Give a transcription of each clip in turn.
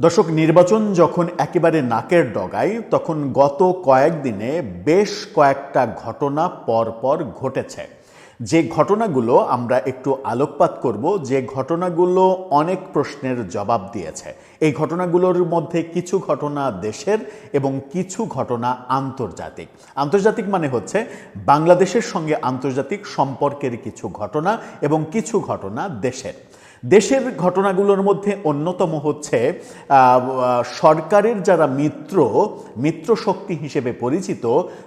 দর্শক, নির্বাচন যখন একেবারে নাকের ডগায়, তখন গত কয়েকদিনে বেশ কয়েকটা ঘটনা পরপর ঘটেছে। যে ঘটনাগুলো আমরা একটু আলোকপাত করব, যে ঘটনাগুলো অনেক প্রশ্নের জবাব দিয়েছে। এই ঘটনাগুলোর মধ্যে কিছু ঘটনা দেশের এবং কিছু ঘটনা আন্তর্জাতিক। আন্তর্জাতিক মানে হচ্ছে বাংলাদেশের সঙ্গে আন্তর্জাতিক সম্পর্কের কিছু ঘটনা এবং কিছু ঘটনা দেশের। দেশের ঘটনাগুলোর মধ্যে অন্যতম হচ্ছে সরকারের যারা মিত্র মিত্র শক্তি হিসেবে পরিচিত,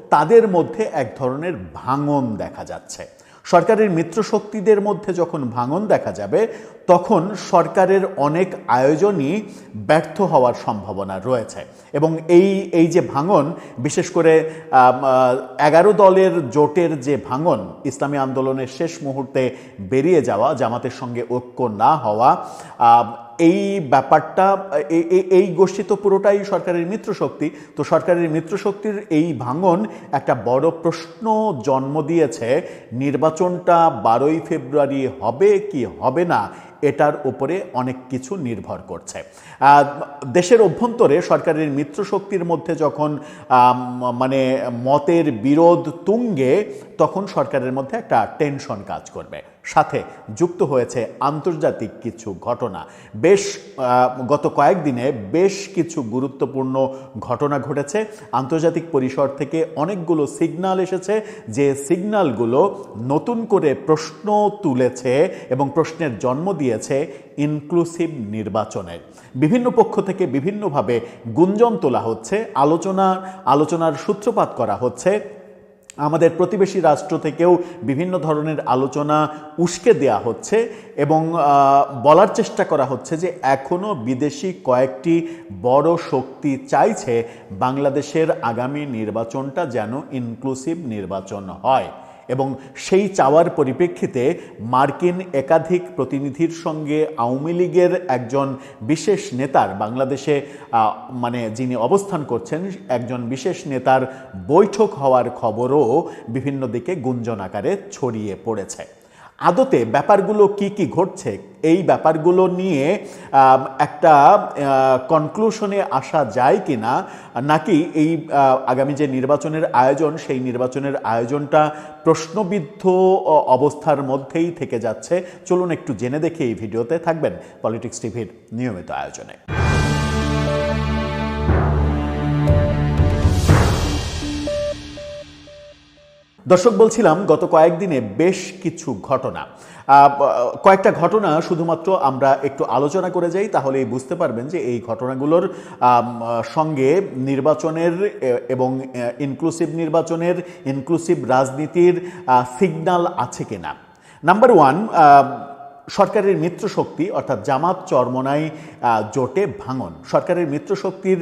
তাদের মধ্যে এক ধরনের ভাঙন দেখা যাচ্ছে। সরকারের মিত্র শক্তিদের মধ্যে যখন ভাঙন দেখা যাবে, তখন সরকারের অনেক আয়োজনই ব্যর্থ হওয়ার সম্ভাবনা রয়েছে। এবং এই এই যে ভাঙন, বিশেষ করে এগারো দলের জোটের যে ভাঙন, ইসলামী আন্দোলনের শেষ মুহূর্তে বেরিয়ে যাওয়া, জামাতের সঙ্গে ঐক্য না হওয়া এই ব্যাপারটা এই গোষ্ঠী তো পুরোটাই সরকারের মিত্র শক্তি তো সরকারের মিত্র শক্তির এই ভাঙন একটা বড় প্রশ্ন জন্ম দিয়েছে, নির্বাচনটা বারোই ফেব্রুয়ারি হবে কি হবে না, এটার উপরে অনেক কিছু নির্ভর করছে। দেশের অভ্যন্তরে সরকারের মিত্র শক্তির মধ্যে যখন মানে মতের বিরোধ তুঙ্গে, তখন সরকারের মধ্যে একটা টেনশন কাজ করবে। সাথে যুক্ত হয়েছে আন্তর্জাতিক কিছু ঘটনা। বেশ গত কয়েকদিনে বেশ কিছু গুরুত্বপূর্ণ ঘটনা ঘটেছে। আন্তর্জাতিক পরিসর থেকে অনেকগুলো সিগনাল এসেছে যে সিগন্যালগুলো নতুন করে প্রশ্ন তুলেছে এবং প্রশ্নের জন্ম দিয়েছে ইনক্লুসিভ নির্বাচনের বিভিন্ন পক্ষ থেকে বিভিন্নভাবে গুঞ্জন তোলা হচ্ছে আলোচনা আলোচনার সূত্রপাত করা হচ্ছে। আমাদের প্রতিবেশী রাষ্ট্র থেকেও বিভিন্ন ধরনের আলোচনা উস্কে দেয়া হচ্ছে এবং বলার চেষ্টা করা হচ্ছে যে এখনও বিদেশি কয়েকটি বড় শক্তি চাইছে বাংলাদেশের আগামী নির্বাচনটা যেন ইনক্লুসিভ নির্বাচন হয়। এবং সেই চাওয়ার পরিপ্রেক্ষিতে মার্কিন একাধিক প্রতিনিধির সঙ্গে আওয়ামী লীগের একজন বিশেষ নেতার বাংলাদেশে মানে যিনি অবস্থান করছেন, একজন বিশেষ নেতার বৈঠক হওয়ার খবরও বিভিন্ন দিকে গুঞ্জন আকারে ছড়িয়ে পড়েছে। আদতে ব্যাপারগুলো কি কি ঘটছে? এই ব্যাপারগুলো নিয়ে একটা কনক্লুশনে আসা যায় কি না নাকি এই আগামী যে নির্বাচনের আয়োজন, সেই নির্বাচনের আয়োজনটা প্রশ্নবিদ্ধ অবস্থার মধ্যেই থেকে যাচ্ছে। চলুন একটু জেনে দেখে এই ভিডিওতে থাকবেন পলিটিক্স টিভির নিয়মিত আয়োজনে। দর্শক, বলছিলাম গত কয়েকদিনে বেশ কিছু ঘটনা। কয়েকটা ঘটনা শুধুমাত্র আমরা একটু আলোচনা করে যাই, তাহলেই বুঝতে পারবেন যে এই ঘটনাগুলোর সঙ্গে নির্বাচনের এবং ইনক্লুসিভ নির্বাচনের ইনক্লুসিভ রাজনীতির সিগনাল আছে কিনা। নাম্বার ওয়ান সরকারের মিত্র শক্তি, অর্থাৎ জামাত চরমনাই জোটে ভাঙন। সরকারের মিত্র শক্তির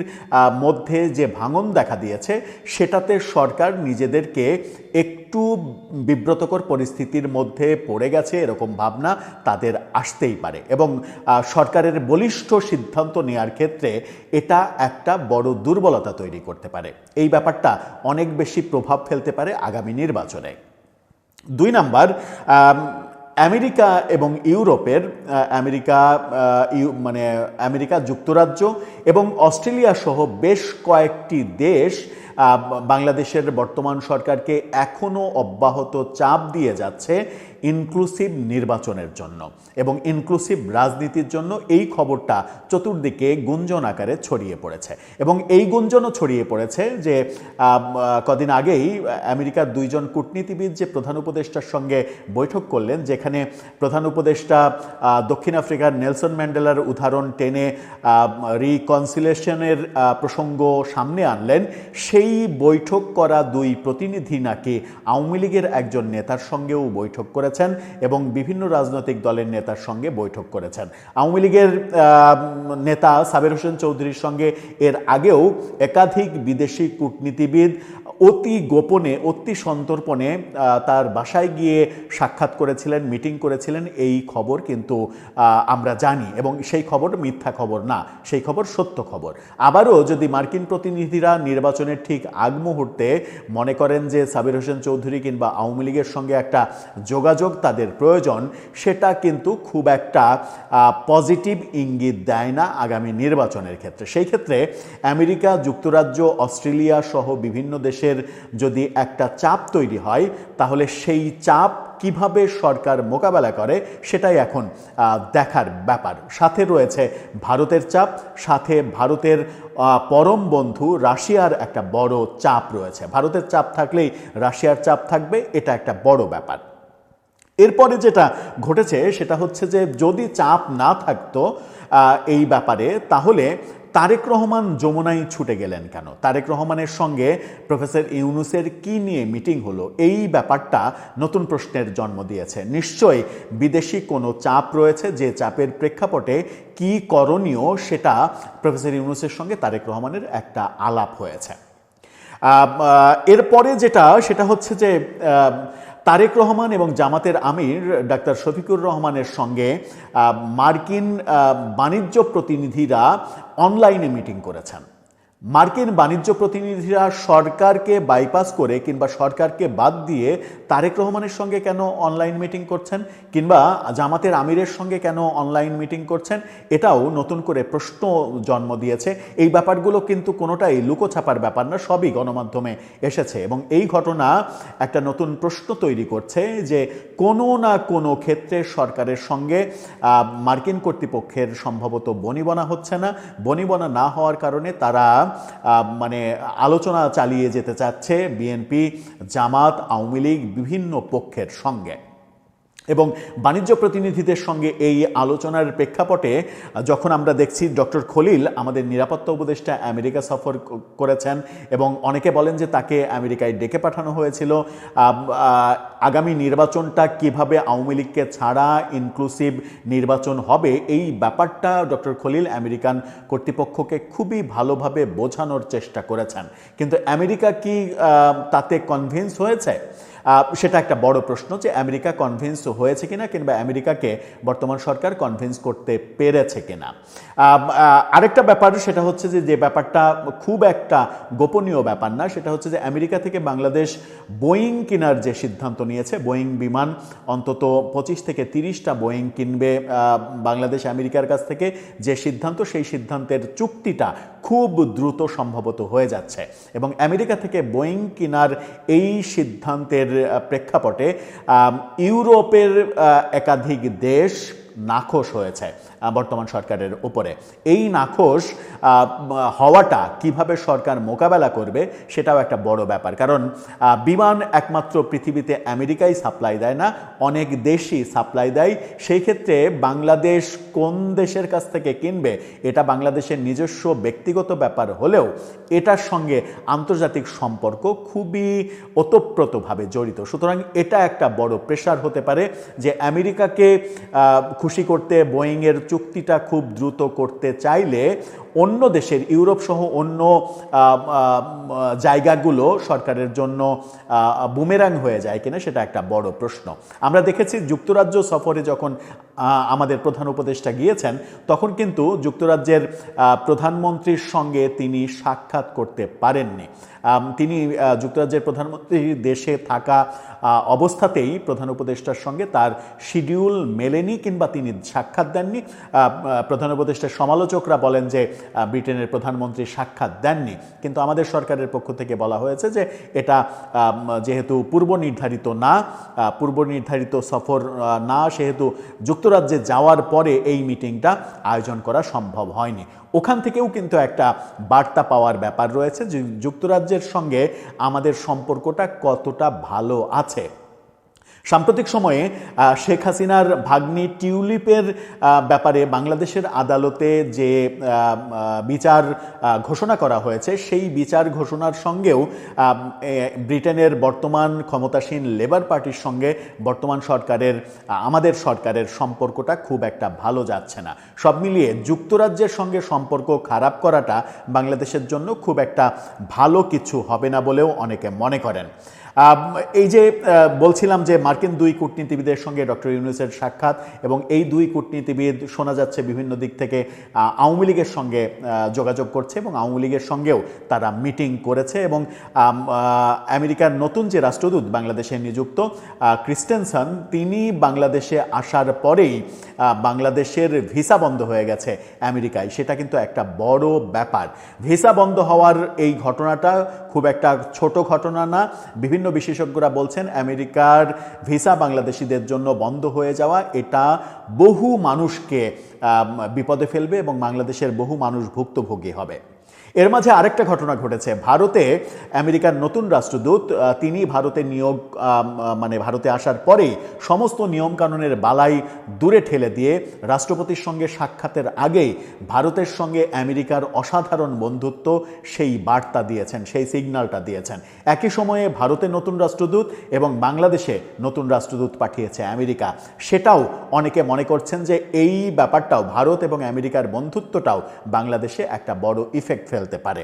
মধ্যে যে ভাঙন দেখা দিয়েছে, সেটাতে সরকার নিজেদেরকে একটু বিব্রতকর পরিস্থিতির মধ্যে পড়ে গেছে, এরকম ভাবনা তাদের আসতেই পারে। এবং সরকারের বলিষ্ঠ সিদ্ধান্ত নেওয়ার ক্ষেত্রে এটা একটা বড় দুর্বলতা তৈরি করতে পারে। এই ব্যাপারটা অনেক বেশি প্রভাব ফেলতে পারে আগামী নির্বাচনে। দুই নাম্বার আমেরিকা এবং ইউরোপের আমেরিকা মানে আমেরিকা যুক্তরাজ্য এবং অস্ট্রেলিয়া সহ বেশ কয়েকটি দেশ বাংলাদেশের বর্তমান সরকারকে এখনও অব্যাহত চাপ দিয়ে যাচ্ছে ইনক্লুসিভ নির্বাচনের জন্য এবং ইনক্লুসিভ রাজনীতির জন্য এই খবরটা চতুর্দিকে গুঞ্জন আকারে ছড়িয়ে পড়েছে। এবং এই গুঞ্জনও ছড়িয়ে পড়েছে যে কদিন আগেই আমেরিকার দুইজন কূটনীতিবিদ যে প্রধান উপদেষ্টার সঙ্গে বৈঠক করলেন, যেখানে প্রধান উপদেষ্টা দক্ষিণ আফ্রিকার নেলসন ম্যান্ডেলার উদাহরণ টেনে রিকনসিলেশনের প্রসঙ্গ সামনে আনলেন, সেই বৈঠক করা দুই প্রতিনিধি নাকি আওয়ামী লীগের একজন নেতার সঙ্গেও বৈঠক করেছেন এবং বিভিন্ন রাজনৈতিক দলের নেতার সঙ্গে বৈঠক করেছেন। আওয়ামী লীগের নেতা সাবের হোসেন চৌধুরীর সঙ্গে এর আগেও একাধিক বিদেশি কূটনীতিবিদ অতি গোপনে, অতি সন্তর্পণে তার বাসায় গিয়ে সাক্ষাৎ করেছিলেন, মিটিং করেছিলেন। এই খবর কিন্তু আমরা জানি এবং সেই খবর মিথ্যা খবর না, সেই খবর সত্য খবর। আবারও যদি মার্কিন প্রতিনিধিরা নির্বাচনের ঠিক আগ মুহূর্তে মনে করেন যে সাবির হোসেন চৌধুরী কিংবা আওয়ামী লীগের সঙ্গে একটা যোগাযোগ তাদের প্রয়োজন, সেটা কিন্তু খুব একটা পজিটিভ ইঙ্গিত দেয় না আগামী নির্বাচনের ক্ষেত্রে। সেই ক্ষেত্রে আমেরিকা, যুক্তরাজ্য, অস্ট্রেলিয়া সহ বিভিন্ন দেশের যদি একটা চাপ তৈরি হয়, তাহলে সেই চাপ কীভাবে সরকার মোকাবেলা করে সেটাই এখন দেখার ব্যাপার। সাথে রয়েছে ভারতের চাপ, সাথে ভারতের পরম বন্ধু রাশিয়ার একটা বড় চাপ রয়েছে। ভারতের চাপ থাকলেই রাশিয়ার চাপ থাকবে, এটা একটা বড় ব্যাপার। এরপরে যেটা ঘটেছে সেটা হচ্ছে যে যদি চাপ না থাকতো এই ব্যাপারে, তাহলে তারেক রহমান যমুনায় ছুটে গেলেন কেন? তারেক রহমানের সঙ্গে প্রফেসর ইউনুসের কি নিয়ে মিটিং হলো? এই ব্যাপারটা নতুন প্রশ্নের জন্ম দিয়েছে। নিশ্চয়ই বিদেশি কোনো চাপ রয়েছে যে চাপের প্রেক্ষাপটে কি করণীয় সেটা প্রফেসর ইউনুসের সঙ্গে তারেক রহমানের একটা আলাপ হয়েছে। এরপরে যেটা, সেটা হচ্ছে যে তারেক রহমান এবং জামাতের আমির ডাক্তার শফিকুর রহমানের সঙ্গে মার্কিন বাণিজ্য প্রতিনিধিরা অনলাইনে মিটিং করেছেন। মার্কিন বাণিজ্য প্রতিনিধিরা সরকারকে বাইপাস করে কিংবা সরকারকে বাদ দিয়ে তারেক রহমানের সঙ্গে কেন অনলাইন মিটিং করছেন কিংবা জামাতের আমিরের সঙ্গে কেন অনলাইন মিটিং করছেন, এটাও নতুন করে প্রশ্ন জন্ম দিয়েছে। এই ব্যাপারগুলো কিন্তু কোনোটাই লুকোছাপার ব্যাপার না, সবই গণমাধ্যমে এসেছে এবং এই ঘটনা একটা নতুন প্রশ্ন তৈরি করছে যে কোনো না কোনো ক্ষেত্রে সরকারের সঙ্গে মার্কিন কর্তৃপক্ষের সম্ভবত বনিবনা হচ্ছে না। বনিবনা না হওয়ার কারণে তারা মানে আলোচনা চালিয়ে যেতে চাচ্ছে বিএনপি জামাত আওয়ামী লীগ বিভিন্ন পক্ষের সঙ্গে। এবং বাণিজ্য প্রতিনিধিদের সঙ্গে এই আলোচনার প্রেক্ষাপটে, যখন আমরা দেখছি ডক্টর খলিল, আমাদের নিরাপত্তা উপদেষ্টা আমেরিকা সফর করেছেন এবং অনেকে বলেন যে তাকে আমেরিকায় ডেকে পাঠানো হয়েছিল। আগামী নির্বাচনটা কীভাবে আওয়ামী লীগকে ছাড়া ইনক্লুসিভ নির্বাচন হবে, এই ব্যাপারটা ডক্টর খলিল আমেরিকান কর্তৃপক্ষকে খুবই ভালোভাবে বোঝানোর চেষ্টা করেছেন। কিন্তু আমেরিকা কি তাতে কনভিন্স হয়েছে? সেটা একটা বড় প্রশ্ন যে আমেরিকা কনভিন্স হয়েছে কিনা কিংবা আমেরিকাকে বর্তমান সরকার কনভিন্স করতে পেরেছে কিনা। আরেকটা ব্যাপার সেটা হচ্ছে যে যে ব্যাপারটা খুব একটা গোপনীয় ব্যাপার না, সেটা হচ্ছে যে আমেরিকা থেকে বাংলাদেশ বোয়িং কেনার যে সিদ্ধান্ত নিয়েছে বোয়িং বিমান অন্তত পঁচিশ থেকে তিরিশটা বোয়িং কিনবে বাংলাদেশ আমেরিকার কাছ থেকে যে সিদ্ধান্ত, সেই সিদ্ধান্তের চুক্তিটা খুব দ্রুত সম্ভবত হয়ে যাচ্ছে। এবং আমেরিকা থেকে বোয়িং কেনার এই সিদ্ধান্তের প্রেক্ষাপটে ইউরোপের একাধিক দেশ নাখোশ হয়েছে। বর্তমান সরকারের উপরে। এই নাখোশ হওয়াটা কীভাবে সরকার মোকাবেলা করবে সেটাও একটা বড় ব্যাপার। কারণ বিমান একমাত্র পৃথিবীতে আমেরিকাই সাপ্লাই দেয় না, অনেক দেশই সাপ্লাই দেয়। সেই ক্ষেত্রে বাংলাদেশ কোন দেশের কাছ থেকে কিনবে, এটা বাংলাদেশের নিজস্ব ব্যক্তিগত ব্যাপার হলেও এটার সঙ্গে আন্তর্জাতিক সম্পর্ক খুবই ওতপ্রোতভাবে জড়িত। সুতরাং এটা একটা বড় প্রেশার হতে পারে যে আমেরিকাকে খুশি করতে বোয়িংয়ের চুক্তিটা খুব দ্রুত করতে চাইলে অন্য দেশের, ইউরোপ সহ অন্য জায়গাগুলো সরকারের জন্য বুমেরাং হয়ে যায় কিনা সেটা একটা বড় প্রশ্ন। আমরা দেখেছি যুক্তরাজ্য সফরে যখন আমাদের প্রধান উপদেষ্টা গিয়েছেন, তখন কিন্তু যুক্তরাজ্যের প্রধানমন্ত্রীর সঙ্গে তিনি সাক্ষাৎ করতে পারেননি। তিনি যুক্তরাজ্যের প্রধানমন্ত্রী দেশে থাকা অবস্থাতেই প্রধান উপদেষ্টার সঙ্গে তার শিডিউল মেলেনি কিংবা তিনি সাক্ষাৎ দেননি। প্রধান উপদেষ্টার সমালোচকরা বলেন যে ব্রিটেনের প্রধানমন্ত্রী সাক্ষাৎ দেননি। কিন্তু আমাদের সরকারের পক্ষ থেকে বলা হয়েছে যে এটা যেহেতু পূর্ব নির্ধারিত না পূর্ব নির্ধারিত সফর না, সেহেতু যুক্তরাজ্যে যাওয়ার পরে এই মিটিংটা আয়োজন করা সম্ভব হয়নি। ওখান থেকেও কিন্তু একটা বার্তা পাওয়ার ব্যাপার রয়েছে যুক্তরাজ্যের সঙ্গে আমাদের সম্পর্কটা কতটা ভালো আছে। সাম্প্রতিক সময়ে শেখ হাসিনার ভাগ্নি টিউলিপের ব্যাপারে বাংলাদেশের আদালতে যে বিচার ঘোষণা করা হয়েছে, সেই বিচার ঘোষণার সঙ্গেও ব্রিটেনের বর্তমান ক্ষমতাসীন লেবার পার্টির সঙ্গে বর্তমান সরকারের আমাদের সরকারের সম্পর্কটা খুব একটা ভালো যাচ্ছে না। সব মিলিয়ে যুক্তরাজ্যের সঙ্গে সম্পর্ক খারাপ করাটা বাংলাদেশের জন্য খুব একটা ভালো কিছু হবে না বলেও অনেকে মনে করেন। এই যে বলছিলাম যে মার্কিন দুই কূটনীতিবিদের সঙ্গে ডক্টর ইউনুসের সাক্ষাৎ এবং এই দুই কূটনীতিবিদ শোনা যাচ্ছে বিভিন্ন দিক থেকে আওয়ামী লীগের সঙ্গে যোগাযোগ করছে এবং আওয়ামী লীগের সঙ্গেও তারা মিটিং করেছে এবং আমেরিকার নতুন যে রাষ্ট্রদূত বাংলাদেশে নিযুক্ত ক্রিস্টেনসন, তিনি বাংলাদেশে আসার পরেই বাংলাদেশের ভিসা বন্ধ হয়ে গেছে আমেরিকায়। সেটা কিন্তু একটা বড় ব্যাপার। ভিসা বন্ধ হওয়ার এই ঘটনাটা খুব একটা ছোট ঘটনা না। বিভিন্ন বিশেষজ্ঞরা বলছেন আমেরিকার ভিসা বাংলাদেশিদের জন্য বন্ধ হয়ে যাওয়া এটা বহু মানুষকে বিপদে ফেলবে এবং বাংলাদেশের বহু মানুষ ভুক্তভোগী হবে। এর মাঝে আরেকটা ঘটনা ঘটেছে। ভারতে আমেরিকার নতুন রাষ্ট্রদূত তিনি ভারতে নিয়োগ মানে ভারতে আসার পরেই সমস্ত নিয়মকানুনের বালাই দূরে ঠেলে দিয়ে রাষ্ট্রপতির সঙ্গে সাক্ষাতের আগেই ভারতের সঙ্গে আমেরিকার অসাধারণ বন্ধুত্ব সেই বার্তা দিয়েছেন, সেই সিগন্যালটা দিয়েছেন। একই সময়ে ভারতে নতুন রাষ্ট্রদূত এবং বাংলাদেশে নতুন রাষ্ট্রদূত পাঠিয়েছে আমেরিকা। সেটাও অনেকে মনে করছেন যে এই ব্যাপারটাও ভারত এবং আমেরিকার বন্ধুত্বটাও বাংলাদেশে একটা বড় ইফেক্ট ফেলতে পারে।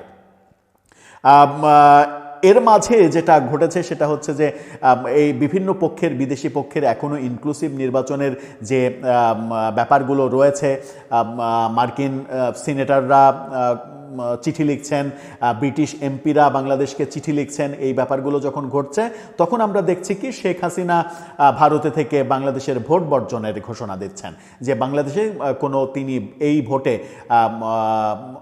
এর মাঝে যেটা ঘটেছে সেটা হচ্ছে যে এই বিভিন্ন পক্ষের, বিদেশি পক্ষের এখনও ইনক্লুসিভ নির্বাচনের যে ব্যাপারগুলো রয়েছে মার্কিন সিনেটাররা চিঠি লিখছেন ব্রিটিশ এমপিরা বাংলাদেশকে চিঠি লিখছেন এই ব্যাপারগুলো যখন ঘটছে, তখন আমরা দেখছি কি শেখ হাসিনা ভারতে থেকে বাংলাদেশের ভোট বর্জনের ঘোষণা দিচ্ছেন, যে বাংলাদেশে কোনো তিনি এই ভোটে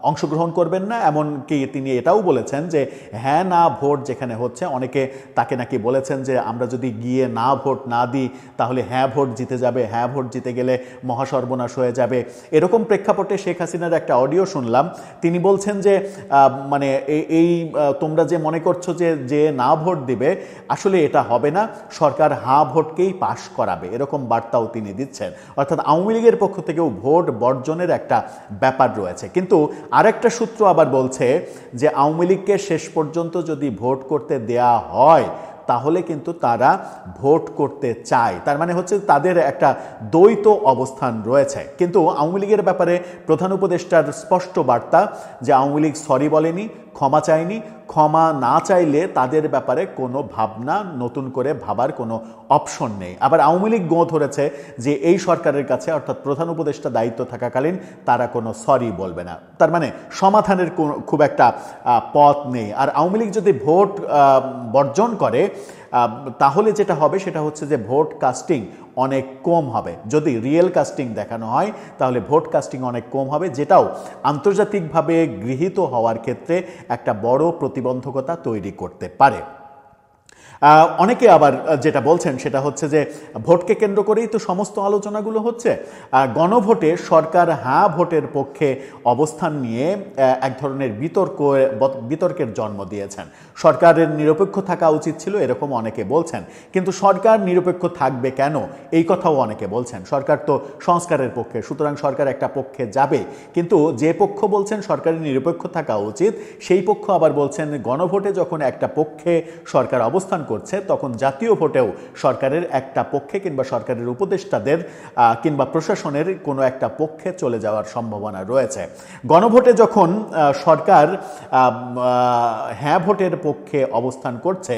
অংশগ্রহণ করবেন না, এমনকি তিনি এটাও বলেছেন যে হ্যাঁ না, ভোট যেখানে হচ্ছে, অনেকে তাকে নাকি বলেছেন যে, আমরা যদি গিয়ে না ভোট না দিই, তাহলে হ্যাঁ ভোট জিতে যাবে হ্যাঁ ভোট জিতে গেলে মহাসর্বনাশ হয়ে যাবে। এরকম প্রেক্ষাপটে শেখ হাসিনার একটা অডিও শুনলাম, তিনি বলছেন যে মানে এই- এই তোমরা যে মনে করছ যে যে না ভোট দিবে, আসলে এটা হবে না। সরকার হা ভোটকেই পাশ করাবে, এরকম বার্তাও তিনি দিচ্ছেন। অর্থাৎ আওয়ামী লীগের পক্ষ থেকেও ভোট বর্জনের একটা ব্যাপার রয়েছে। কিন্তু আরেকটা সূত্র আবার বলছে যে, আওয়ামী লীগকে শেষ পর্যন্ত যদি ভোট করতে দেয়া হয় তাহলে কিন্তু তারা ভোট করতে চায়। তার মানে হচ্ছে তাদের একটা দ্বৈত অবস্থান রয়েছে। কিন্তু আওয়ামী লীগের ব্যাপারে প্রধান উপদেষ্টার স্পষ্ট বার্তা যে আওয়ামী লীগ সরি বলেনি ক্ষমা চায়নি ক্ষমা না চাইলে তাদের ব্যাপারে কোনো ভাবনা নতুন করে ভাবার কোনো অপশন নেই। আবার আওয়ামী লীগ গোঁ ধরেছে যে এই সরকারের কাছে, অর্থাৎ প্রধান উপদেষ্টা দায়িত্ব থাকাকালীন তারা কোনো সরি বলবে না। তার মানে সমাধানের খুব একটা পথ নেই। আর আওয়ামী লীগ যদি ভোট বর্জন করে তাহলে যেটা হবে সেটা হচ্ছে যে ভোট কাস্টিং অনেক কম হবে। যদি রিয়েল কাস্টিং দেখানো হয়, তাহলে ভোট কাস্টিং অনেক কম হবে, যেটাও আন্তর্জাতিকভাবে গৃহীত হওয়ার ক্ষেত্রে একটা বড় প্রতিবন্ধকতা তৈরি করতে পারে। অনেকে আবার যেটা বলছেন সেটা হচ্ছে যে ভোটকে কেন্দ্র করেই তো সমস্ত আলোচনাগুলো হচ্ছে। গণভোটে সরকার হ্যাঁ ভোটের পক্ষে অবস্থান নিয়ে এক ধরনের বিতর্ক বিতর্কের জন্ম দিয়েছেন। সরকারের নিরপেক্ষ থাকা উচিত ছিল, এরকম অনেকে বলছেন। কিন্তু সরকার নিরপেক্ষ থাকবে কেন? এই কথাও অনেকে বলছেন। সরকার তো সংস্কারের পক্ষে, সুতরাং সরকার একটা পক্ষে যাবে। কিন্তু যে পক্ষ বলছেন সরকারের নিরপেক্ষ থাকা উচিত, সেই পক্ষ আবার বলছেন গণভোটে যখন একটা পক্ষে সরকার অবস্থান করছে, তখন জাতীয় ভোটেও সরকারের একটা পক্ষে কিংবা সরকারের উপদেষ্টাদের কিংবা প্রশাসনের কোনো একটা পক্ষে চলে যাওয়ার সম্ভাবনা রয়েছে। গণভোটে যখন সরকার হ্যাঁ ভোটের পক্ষে অবস্থান করছে,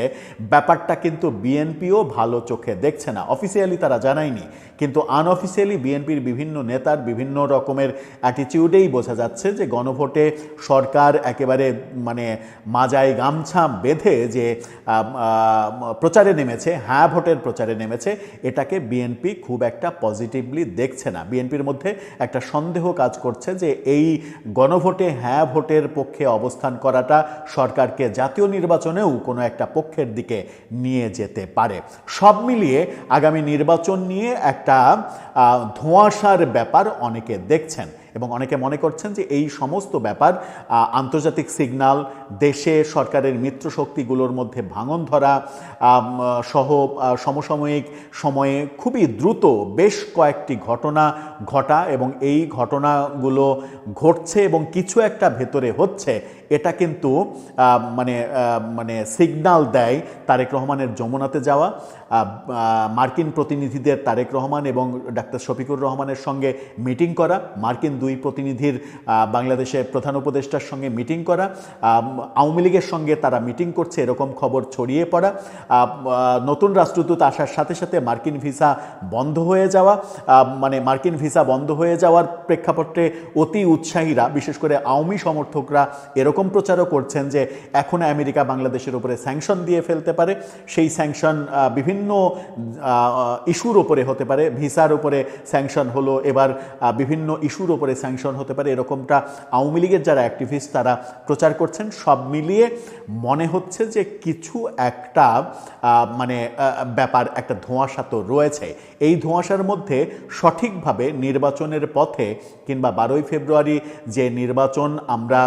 ব্যাপারটা কিন্তু বিএনপিও ভালো চোখে দেখছে না। অফিসিয়ালি তারা জানায়নি, কিন্তু আনঅফিসিয়ালি বিএনপির বিভিন্ন নেতার বিভিন্ন রকমের অ্যাটিটিউডেই বোঝা যাচ্ছে যে গণভোটে সরকার একেবারে মানে মাজায় গামছা বেঁধে যে প্রচারে নেমেছে হ্যাঁ ভোটের প্রচারে নেমেছে, এটাকে বিএনপি খুব একটা পজিটিভলি দেখছে না। বিএনপির মধ্যে একটা সন্দেহ কাজ করছে যে এই গণভোটে হ্যাঁ ভোটের পক্ষে অবস্থান করাটা সরকারকে জাতীয় নির্বাচনেও কোনো একটা পক্ষের দিকে নিয়ে যেতে পারে। সব মিলিয়ে আগামী নির্বাচন নিয়ে একটা ধোঁয়াশার ব্যাপার অনেকে দেখছেন। এবং অনেকে মনে করছেন যে এই সমস্ত ব্যাপার আন্তর্জাতিক সিগনাল, দেশে সরকারের মিত্র শক্তিগুলোর মধ্যে ভাঙন ধরা সহ সমসাময়িক সময়ে খুবই দ্রুত বেশ কয়েকটি ঘটনা ঘটা এবং এই ঘটনাগুলো ঘটছে এবং কিছু একটা ভেতরে হচ্ছে। এটা কিন্তু মানে মানে সিগন্যাল দেয় তারেক রহমানের যমুনাতে যাওয়া। মার্কিন প্রতিনিধিদের তারেক রহমান এবং ডাক্তার শফিকুর রহমানের সঙ্গে মিটিং করা, মার্কিন দুই প্রতিনিধির বাংলাদেশের প্রধান উপদেষ্টার সঙ্গে মিটিং করা আওয়ামী লীগের সঙ্গে তারা মিটিং করছে, এরকম খবর ছড়িয়ে পড়া। নতুন রাষ্ট্রদূত আসার সাথে সাথে মার্কিন ভিসা বন্ধ হয়ে যাওয়া মানে মার্কিন ভিসা বন্ধ হয়ে যাওয়ার প্রেক্ষাপটে অতি উৎসাহীরা, বিশেষ করে আওয়ামী সমর্থকরা এরকম প্রচারও করছেন যে এখন আমেরিকা বাংলাদেশের উপরে স্যাংশন দিয়ে ফেলতে পারে। সেই স্যাংশন বিভিন্ন ইস্যুর ওপরে হতে পারে। ভিসার উপরে স্যাংশন হলো, এবার বিভিন্ন ইস্যুর ওপরে স্যাংশন হতে পারে। এরকমটা আওয়ামী লীগের যারা অ্যাক্টিভিস্ট তারা প্রচার করছেন। সব মিলিয়ে মনে হচ্ছে যে কিছু একটা মানে ব্যাপার, একটা ধোঁয়াশা তো রয়েছে। এই ধোঁয়াশার মধ্যে সঠিকভাবে নির্বাচনের পথে কিংবা বারোই ফেব্রুয়ারি যে নির্বাচন আমরা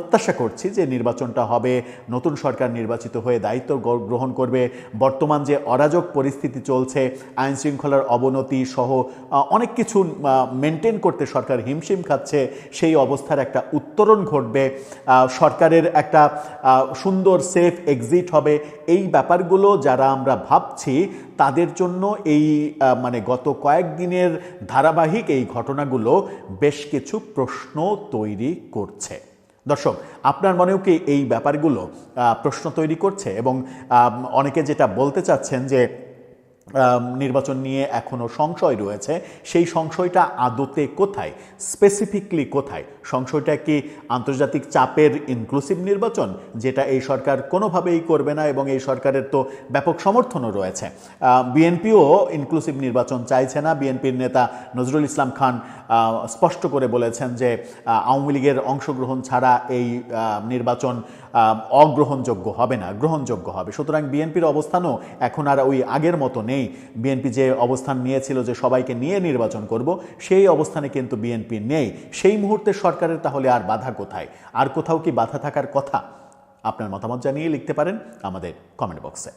প্রত্যাশা করছি যে নির্বাচনটা হবে, নতুন সরকার নির্বাচিত হয়ে দায়িত্ব গ্রহণ করবে, বর্তমান যে অরাজক পরিস্থিতি চলছে, আইন শৃঙ্খলার অবনতি সহ অনেক কিছু মেনটেন করতে সরকার হিমশিম খাচ্ছে, সেই অবস্থার একটা উত্তরণ ঘটবে। সরকারের একটা সুন্দর সেফ এক্সিট হবে। এই ব্যাপারগুলো যারা আমরা ভাবছি, তাদের জন্য এই মানে গত কয়েকদিনের ধারাবাহিক এই ঘটনাগুলো বেশ কিছু প্রশ্ন তৈরি করছে। দর্শক, আপনার মনেও কি এই ব্যাপারগুলো প্রশ্ন তৈরি করছে? এবং অনেকে যেটা বলতে চাচ্ছেন যে নির্বাচন নিয়ে এখনও সংশয় রয়েছে। সেই সংশয়টা আদতে কোথায়? স্পেসিফিকলি কোথায়? সংশয়টা কি আন্তর্জাতিক চাপের ইনক্লুসিভ নির্বাচন, যেটা এই সরকার কোনোভাবেই করবে না এবং এই সরকারের তো ব্যাপক সমর্থনও রয়েছে? বিএনপিও ইনক্লুসিভ নির্বাচন চাইছে না। বিএনপির নেতা নজরুল ইসলাম খান স্পষ্ট করে বলেছেন যে আওয়ামী লীগের অংশগ্রহণ ছাড়া এই নির্বাচন অগ্রহণযোগ্য হবে না, গ্রহণযোগ্য হবে। সুতরাং বিএনপির অবস্থানও এখন আর ওই আগের মতো নেই। বিএনপি যে অবস্থান নিয়েছিল যে সবাইকে নিয়ে নির্বাচন করব, সেই অবস্থানে কিন্তু বিএনপি নেই। সেই মুহূর্তে সরকারের তাহলে আর বাধা কোথায়? আর কোথাও কি বাধা থাকার কথা? আপনার মতামত জানিয়ে লিখতে পারেন আমাদের কমেন্ট বক্সে